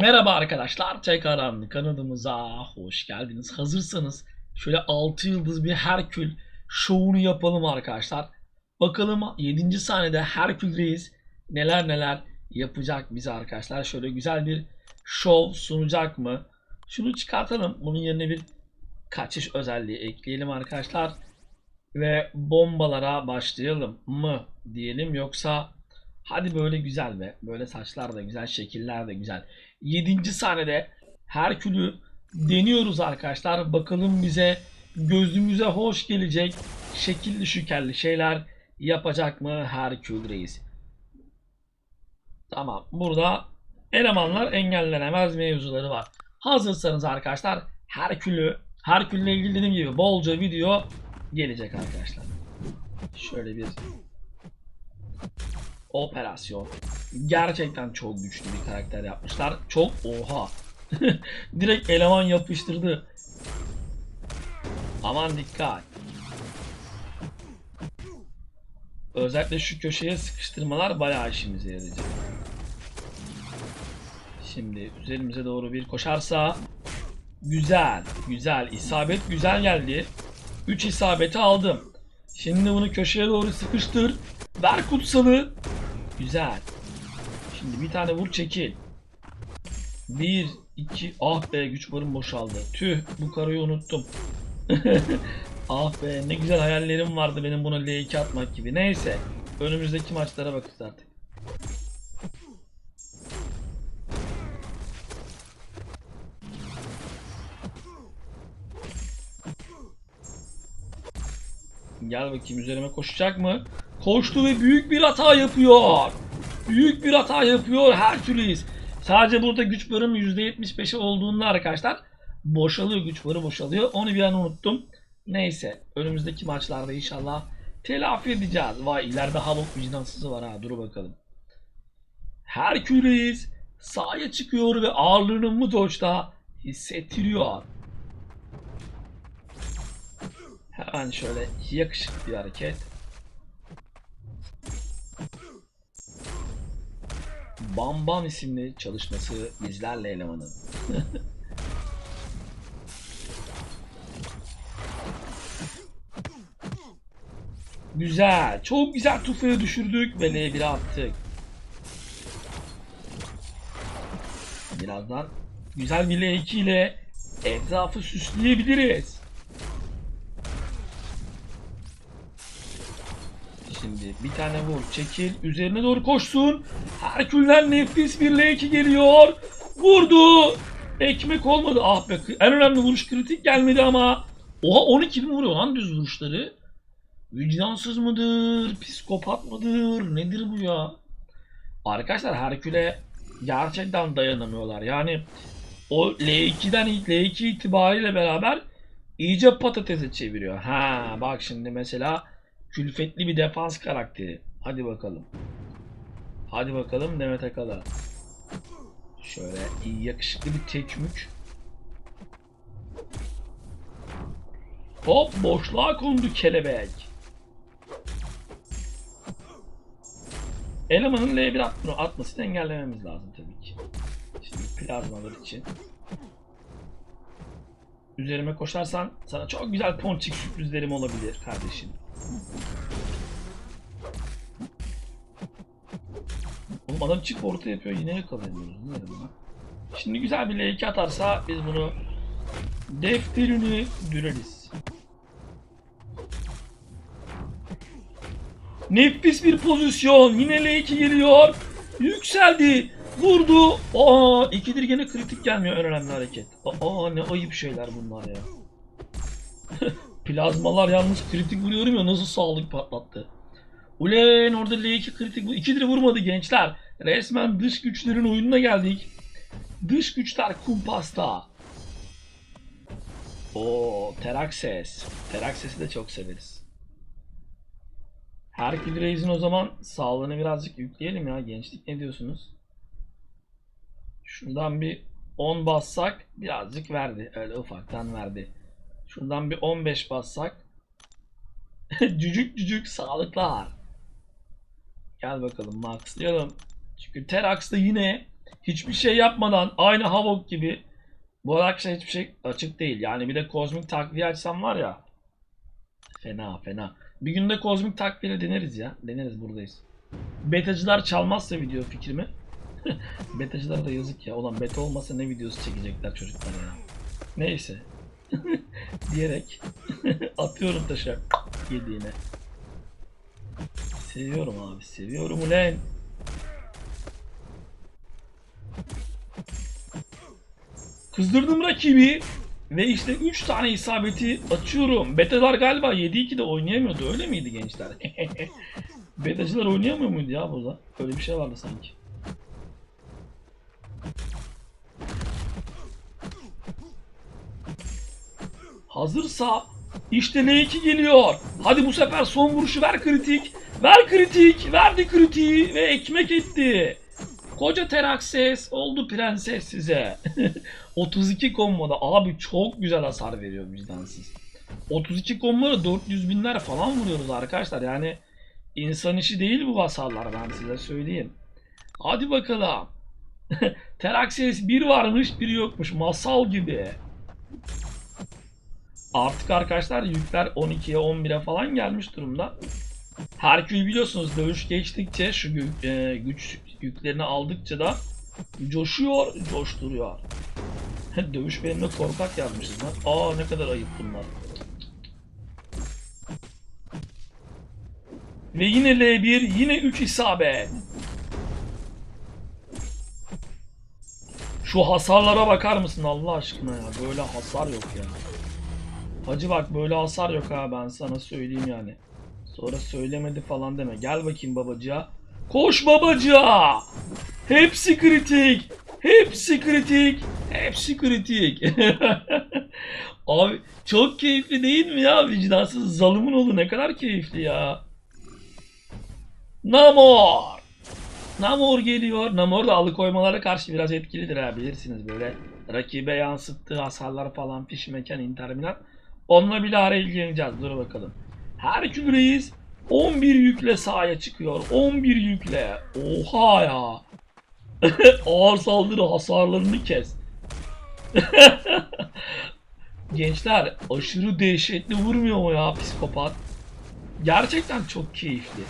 Merhaba arkadaşlar, tekrardan kanalımıza hoş geldiniz. Hazırsanız şöyle 6 yıldız bir Herkül şovunu yapalım arkadaşlar. Bakalım 7. sahnede Herkül Reis neler neler yapacak bize arkadaşlar. Şöyle güzel bir şov sunacak mı? Şunu çıkartalım. Bunun yerine bir kaçış özelliği ekleyelim arkadaşlar. Ve bombalara başlayalım mı diyelim yoksa hadi böyle güzel be. Böyle saçlar da güzel, şekiller de güzel. 7. sahnede Herkül'ü deniyoruz arkadaşlar. Bakalım bize gözümüze hoş gelecek şekilli şükelli şeyler yapacak mı Herkül Reis? Tamam. Burada elemanlar engellenemez mevzuları var. Hazırsanız arkadaşlar Herkül'ü Herkül'le ilgili dediğim gibi bolca video gelecek arkadaşlar. Şöyle bir operasyon. Gerçekten çok güçlü bir karakter yapmışlar. Çok oha. Direkt eleman yapıştırdı. Aman dikkat. Özellikle şu köşeye sıkıştırmalar bayağı işimize yarayacak. Şimdi üzerimize doğru bir koşarsa güzel, güzel. isabet güzel geldi. 3 isabeti aldım. Şimdi bunu köşeye doğru sıkıştır. Ver kutsalı. Güzel. Şimdi bir tane vur çekil. Bir, iki, ah be güç barım boşaldı. Tüh bu karıyı unuttum. ah be ne güzel hayallerim vardı benim buna L2 atmak gibi. Neyse. Önümüzdeki maçlara bakacağız artık. Gel bakayım üzerime koşacak mı? Koştu ve büyük bir hata yapıyor. Büyük bir hata yapıyor Hercules. Sadece burada güç barım %75'i olduğunda arkadaşlar boşalıyor güç barı boşalıyor. Onu bir an unuttum. Neyse önümüzdeki maçlarda inşallah telafi edeceğiz. Vay ileride Havok vicdansızı var ha dur bakalım. Hercules sahaya çıkıyor ve ağırlığını Mutoç'ta hissettiriyor. Hemen şöyle yakışıklı bir hareket. Bam Bam isimli çalışması bizlerle elemanın. güzel. Çok güzel tufayı düşürdük ve L1'e attık. Birazdan güzel bir L2 ile etrafı süsleyebiliriz. Şimdi bir tane vur çekil üzerine doğru koşsun. Herkül'den nefis bir L2 geliyor. Vurdu. Ekmek olmadı. Ah be en önemli vuruş kritik gelmedi ama. Oha 12 bin vuruyor lan düz vuruşları. Vicdansız mıdır? Psikopat mıdır? Nedir bu ya? Arkadaşlar Herkül'e gerçekten dayanamıyorlar. Yani o L2'den L2 itibariyle beraber iyice patatese çeviriyor. Ha bak şimdi mesela külfetli bir defans karakteri. Hadi bakalım. Hadi bakalım Demet Akal'a. Şöyle iyi yakışıklı bir tekmük. Hop boşluğa kondu kelebek. Elemanın L1 atma, atmasını engellememiz lazım tabii ki. Şimdi plazmalar için. Üzerime koşarsan sana çok güzel ponçik sürprizlerim olabilir kardeşim. Oğlum adam çift orta yapıyor yine yakalayamıyoruz. Ne dedim lan? Şimdi güzel bir L2 atarsa biz bunu defterini düreriz. Nefis bir pozisyon. Yine L2 geliyor. Yükseldi. Vurdu. Aa, ikidir gene kritik gelmiyor en önemli hareket. Aa ne ayıp şeyler bunlar ya. Plazmalar yalnız kritik vuruyorum ya nasıl sağlık patlattı. Ulen orada L2 kritik bu. İkidir vurmadı gençler. Resmen dış güçlerin oyununa geldik. Dış güçler kumpasta. O Teraxes. Teraxes'i de çok severiz. Herkül Reis'in o zaman sağlığını birazcık yükleyelim ya gençlik ne diyorsunuz? Şuradan bir 10 bassak birazcık verdi. Öyle ufaktan verdi. Şuradan bir 15 bassak. cücük cücük sağlıklar. Gel bakalım maxlayalım. Çünkü Terax da yine Hiçbir şey yapmadan aynı Havok gibi bu arkadaşlar hiçbir şey açık değil. Yani bir de kozmik takviye açsam var ya fena fena. Bir günde kozmik takviye deneriz ya. Deneriz buradayız. Betacılar çalmazsa video fikrimi. Betacılara da yazık ya. Ulan beta olmasa ne videosu çekecekler çocuklar ya. Neyse. Diyerek atıyorum taşa yediğine. Seviyorum abi seviyorum ulan. Kızdırdım rakibi ve işte 3 tane isabeti açıyorum. Betalar galiba 7-2'de oynayamıyordu öyle miydi gençler? Betacılar oynayamıyor muydu ya burada? Öyle bir şey vardı sanki. Hazırsa işte L2 geliyor. Hadi bu sefer son vuruşu ver kritik. Ver kritik. Verdi kritiği ve ekmek etti. Koca Terakses oldu prenses size. 32 komboda abi çok güzel hasar veriyor vicdansız. 32 komboda 400 binler falan vuruyoruz arkadaşlar. Yani insan işi değil bu hasarlar ben size söyleyeyim. Hadi bakalım. Terakses bir varmış bir yokmuş masal gibi. Artık arkadaşlar yükler 12'ye 11'e falan gelmiş durumda. Herkül biliyorsunuz dövüş geçtikçe şu e, güç yüklerini aldıkça da coşuyor, coşturuyor. dövüş benimle korkak yazmışız lan. Aa ne kadar ayıp bunlar. Ve yine L1, yine 3 isabet. Şu hasarlara bakar mısın Allah aşkına ya? Böyle hasar yok ya. Hacı bak böyle hasar yok ha ben sana söyleyeyim yani. Sonra söylemedi falan deme. Gel bakayım babacığa. Koş babacığa. Hepsi kritik. Hepsi kritik. Hepsi kritik. Abi çok keyifli değil mi ya vicdansız zalımın oğlu ne kadar keyifli ya. Namor. Namor geliyor. Namor da alıkoymalara karşı biraz etkilidir ha bilirsiniz böyle. Rakibe yansıttığı hasarlar falan fiş mekan inter Milan. Onunla bile ara ilgileneceğiz. Dur bakalım. Herkül Reis 11 yükle sahaya çıkıyor. 11 yükle. Oha ya. Ağır saldırı hasarlarını kes. Gençler aşırı dehşetli vurmuyor mu ya psikopat? Gerçekten çok keyifli.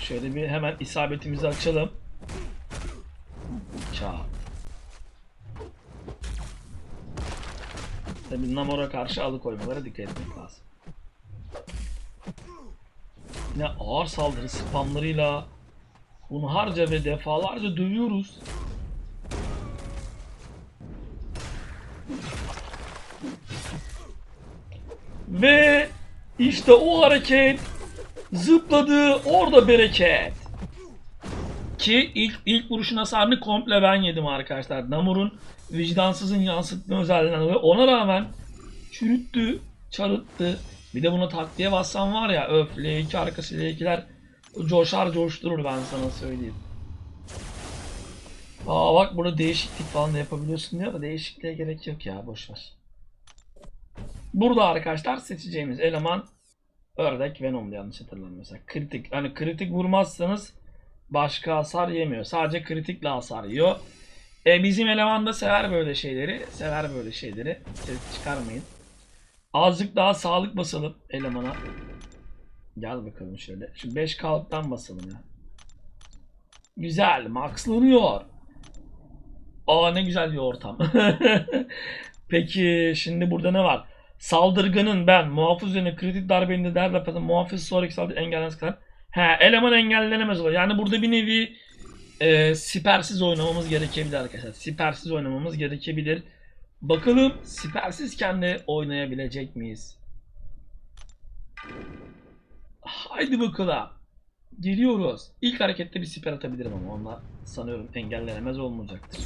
Şöyle bir hemen isabetimizi açalım. Tabii Namor'a karşı alıkoymalara dikkat etmek lazım. Yine ağır saldırı spamlarıyla hunharca ve defalarca dövüyoruz. Ve işte o hareket zıpladı orada bereket. Ki ilk ilk vuruşun hasarını komple ben yedim arkadaşlar. Namor'un vicdansızın yansıtma özelliğinden dolayı ona rağmen çürüttü, çarıttı. Bir de buna taktiğe bassam var ya öf L2 arkası L2'ler coşar coşturur ben sana söyleyeyim. Aa bak burada değişiklik falan da yapabiliyorsun diyor da değişikliğe gerek yok ya boşver. Burada arkadaşlar seçeceğimiz eleman ördek Venom'du yanlış hatırlamıyorsam. Kritik. Hani kritik vurmazsanız başka hasar yemiyor. Sadece kritikle hasar yiyor. E, bizim eleman da sever böyle şeyleri. Sever böyle şeyleri. Ses çıkarmayın. Azıcık daha sağlık basalım elemana. Gel bakalım şöyle. Şu 5 kalıptan basalım ya. Güzel. Maxlanıyor. Aa ne güzel bir ortam. Peki şimdi burada ne var? Saldırganın ben muhafız üzerine kritik darbeinde değer yapan muhafız sonraki saldırı engellenmez kadar. He eleman engellenemez oluyor. Yani burada bir nevi e, sipersiz oynamamız gerekebilir arkadaşlar. Sipersiz oynamamız gerekebilir. Bakalım sipersizken de oynayabilecek miyiz? Haydi bakalım. Geliyoruz. İlk harekette bir siper atabilirim ama onlar sanıyorum engellenemez olmayacaktır.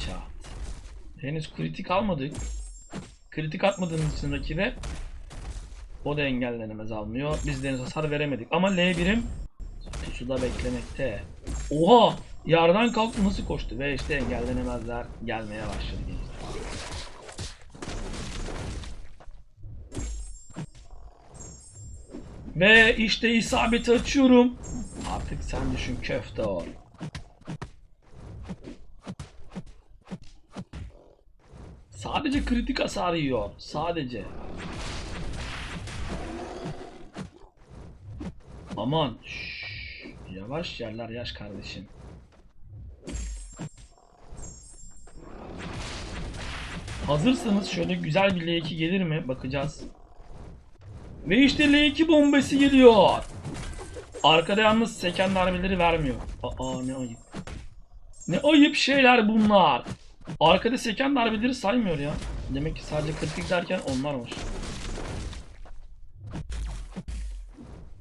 Çat. Henüz kritik almadık. Kritik atmadığımız için rakibe o da engellenemez almıyor. Biz de henüz hasar veremedik. Ama L1'im pusuda beklemekte. Oha! Yardan kalktı nasıl koştu ve işte engellenemezler gelmeye başladı gençler. Ve işte isabeti açıyorum. Artık sen düşün köfte ol. Sadece kritik hasar yiyor. Sadece. Aman. şşş, Yavaş yerler yaş kardeşim. Hazırsanız şöyle güzel bir L2 gelir mi? Bakacağız. Ve işte L2 bombası geliyor. Arkada yalnız seken darbeleri vermiyor. Aa ne ayıp. Ne ayıp şeyler bunlar. Arkada seken darbeleri saymıyor ya. Demek ki sadece kritik derken onlarmış.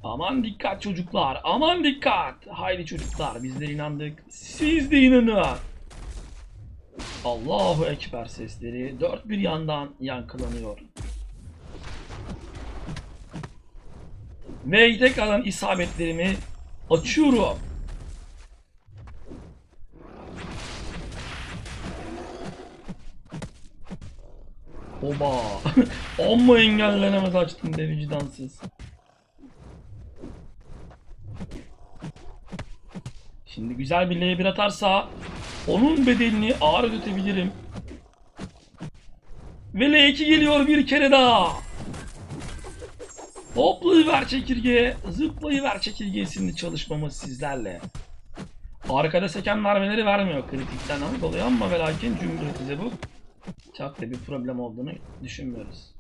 Aman dikkat çocuklar. Aman dikkat. Haydi çocuklar bizler inandık. Siz de inanın. Allahu Ekber sesleri dört bir yandan yankılanıyor. Ve tekrardan isabetlerimi açıyorum. Oba. Amma engellenemez açtım be vicdansız. Şimdi güzel bir L1 atarsa onun bedelini ağır ödetebilirim. Ve L2 geliyor bir kere daha. Hoplayıver çekirge, zıplayıver çekirgesinde çalışmamız sizlerle. Arkada seken darbeleri vermiyor kritikten ama dolayı ama ve lakin bize bu. Çok da bir problem olduğunu düşünmüyoruz.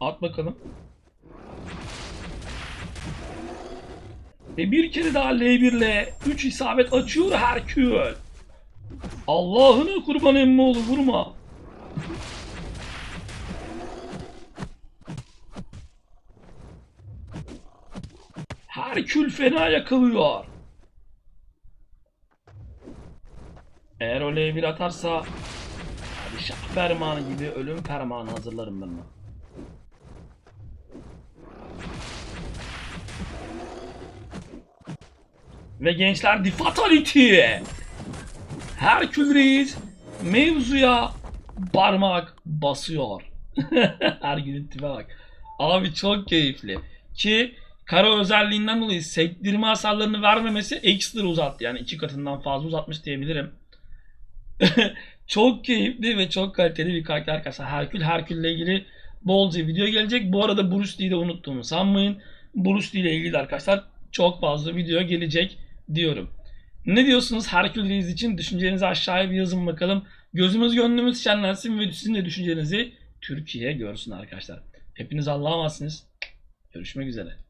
At bakalım. Ve bir kere daha L1 ile 3 isabet açıyor Herkül. Allah'ını kurban emmoğlu vurma. Herkül fena yakalıyor. Eğer o L1 atarsa hadi şah fermanı gibi ölüm fermanı hazırlarım ben Ve gençler The Fatality. Herkül Reis mevzuya parmak basıyor. Her günün tipe bak. Abi çok keyifli. Ki kara özelliğinden dolayı sektirme hasarlarını vermemesi ekstra uzattı. Yani iki katından fazla uzatmış diyebilirim. çok keyifli ve çok kaliteli bir karakter arkadaşlar. Herkül, Herkül ile ilgili bolca video gelecek. Bu arada Bruce Lee'yi de unuttuğumu sanmayın. Bruce Lee ile ilgili arkadaşlar çok fazla video gelecek diyorum. Ne diyorsunuz Herkül Reis için? Düşüncelerinizi aşağıya bir yazın bakalım. Gözümüz gönlümüz şenlensin ve sizin de düşüncelerinizi Türkiye görsün arkadaşlar. Hepiniz Allah'a emanetsiniz. Görüşmek üzere.